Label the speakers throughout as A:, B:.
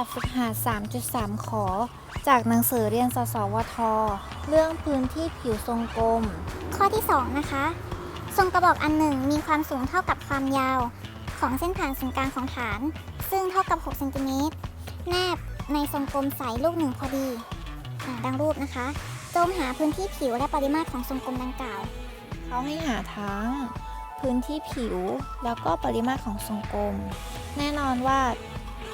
A: แบบฝึกหัด 3.3 ขอ จากหนังสือเรียนสสวท เรื่องพื้นที่ผิวทรงกลม
B: ข้อที่ 2 นะคะ ทรงกระบอกอันหนึ่งมีความสูงเท่ากับความยาว ของเส้นผ่านศูนย์กลางของฐาน ซึ่งเท่ากับ6เซนติเมตรแนบในทรงกลมใสลูกหนึ่งพอดีอาดังรูปนะคะ จงหาพื้นที่ผิวและปริมาตรของทรงกลมดังกล่าว
A: เขาให้หาทั้งพื้นที่ผิวแล้วก็ปริมาตรของทรงกลม แน่นอนว่า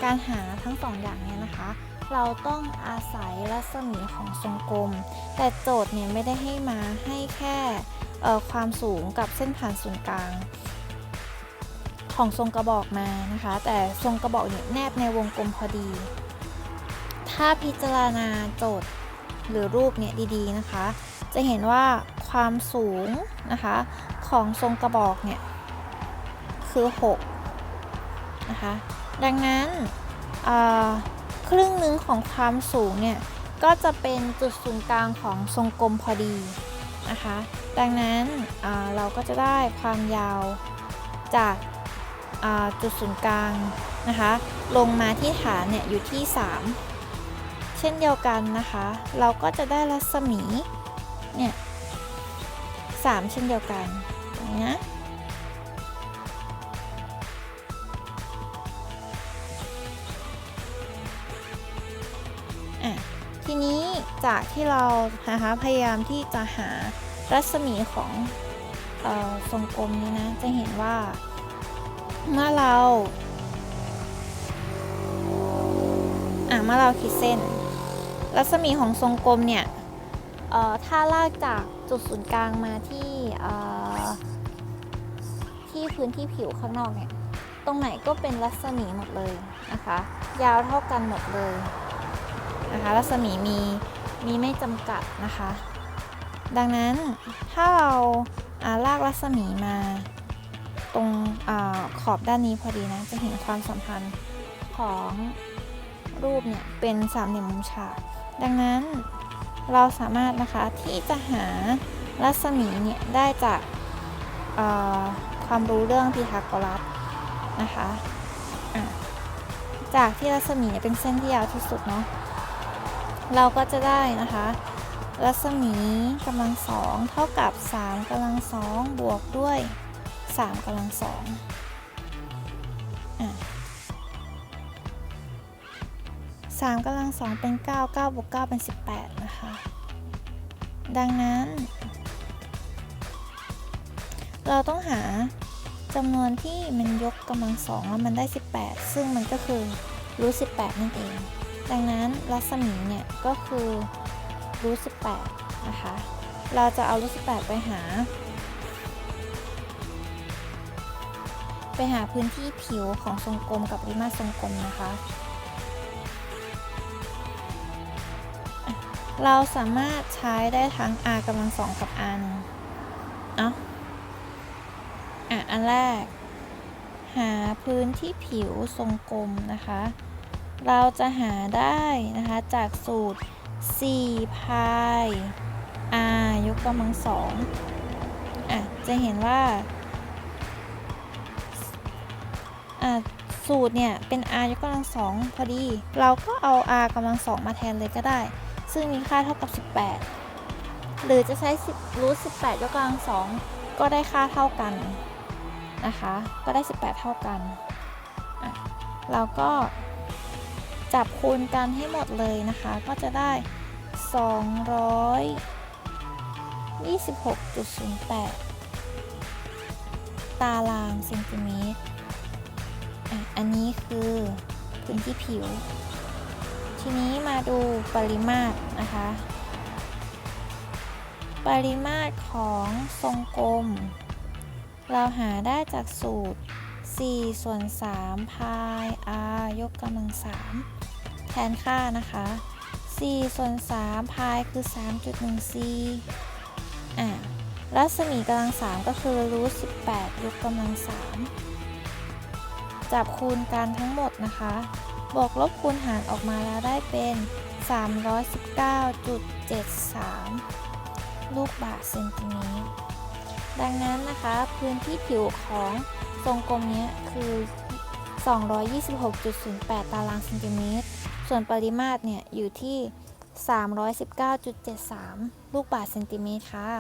A: การหาทั้งสองอย่างเนี้นะคะ เราต้องอาศัยรัศมีของทรงกลม แต่โจทย์เนี่ยไม่ได้ให้มาให้แค่ความสูงกับเส้นผ่านศูนย์กลาง ของทรงกระบอกมานะคะ แต่ทรงกระบอกเนี่ยแนบในวงกลมพอดี ถ้าพิจารณาโจทย์หรือรูปเนี่ยดีๆนะคะ จะเห็นว่าความสูงนะคะของทรงกระบอกเนี่ยคือ 6 นะคะ ดังนั้นครึ่งหนึ่งของความสูงเนี่ยก็จะเป็นจุดศูนย์กลางของทรงกลมพอดีนะคะดังนั้นเราก็จะได้ความยาวจากาจุดศูนย์กลางนะคะลงมาที่ฐานเนี่ยอยู่ที่ 3 เช่นเดียวกันนะคะ เราก็จะได้รัศมีเนี่ย3เช่นเดียวกัน นี้จากที่เรานะคะพยายามที่จะหารัศมีของออทรงกลมนี้นะ จะเห็นว่าเมื่อเราอะเมื่อเราขีดเส้น รัศมีของทรงกลมเนี่ยถ้าลากจากจุดศูนย์กลางมาที่ที่พื้นที่ผิวข้างนอกเนี่ย ตรงไหนก็เป็นรัศมีหมดเลยนะคะ ยาวเท่ากันหมดเลย นะคะรัศมีมีมีไม่จำกัดนะคะ ดังนั้นถ้าเราลากรัศมีมาตรงอขอบด้านนี้พอดีนะ จะเห็นความสัมพันธ์ของรูปเนี่ยเป็นสามเหลี่ยมมุมฉาก ดังนั้นเราสามารถนะคะที่จะหารัศมีเนี่ยได้จากความรู้เรื่องพีทาโกรัสนะคะะจากที่รัศมีเนี่ยเป็นเส้นที่ยาวที่สุดเนาะ เราก็จะได้นะคะ รัศมีกำลังสองเท่ากับ 3กำลังสองบวกด้วย 3กำลังสองอะ3กำลังสองเป็น 9 9บวก9เป็น 18 นะคะ ดังนั้น เราต้องหาจำนวนที่มันยกกำลังสองแล้วมันได้ 18 ซึ่งมันก็คือรูท18 นั่นเอง ดังนั้นรัศมีเนี่ยก็คือรูท18นะคะ เราจะเอารูท18ไปหา ไปหาพื้นที่ผิวของทรงกลมกับริมาทรงกลมนะคะ เราสามารถใช้ได้ทั้ง r กำลังสองกับ r หนึ่งเอ้าอะ อันแรก หาพื้นที่ผิวทรงกลมนะคะ เราจะหาได้นะคะจากสูตร 4 พาย r ยกกำลังสองอะจะเห็นว่าอะสูตรเนี่ยเป็น r ยกกำลังสองพอดี เราก็เอา r กำลังสองมาแทนเลยก็ได้ ซึ่งมีค่าเท่ากับ 18 หรือจะใช้10รูท18 ยกกำลังสองก็ได้ค่าเท่ากันนะคะ ก็ได้ 18 เท่ากันอะเราก็ จับคูณกันให้หมดเลยนะคะ ก็จะได้ 226.08 ตารางเซนติเมตรอันนี้คือพื้นที่ผิว ทีนี้มาดูปริมาตรนะคะ ปริมาตรของทรงกลม เราหาได้จากสูตร 4 ส่วน 3 พาย r ยกกำลัง 3 แทนค่านะคะ 4 ส่วน 3 พายคือ 3.14อะรัศมีกำลัง 3 ก็คือรูท18 ยกกำลัง 3 จับคูณกันทั้งหมดนะคะ บวกลบคูณหารออกมาแล้วได้เป็น 319.73 ลูกบาศก์เซนติเมตรดังนั้นนะคะ พื้นที่ผิวของ วงกลมเนี้ยคือ 226.08 ตารางเซนติเมตร ส่วนปริมาตรเนี่ยอยู่ที่ 319.73 ลูกบาศก์เซนติเมตรค่ะ